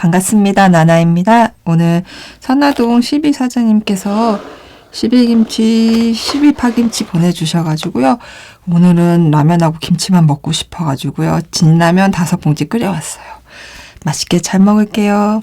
반갑습니다. 나나입니다. 오늘 선화동 12사장님께서 12김치, 12파김치 보내주셔가지고요. 오늘은 라면하고 김치만 먹고 싶어가지고요. 진라면 다섯 봉지 끓여왔어요. 맛있게 잘 먹을게요.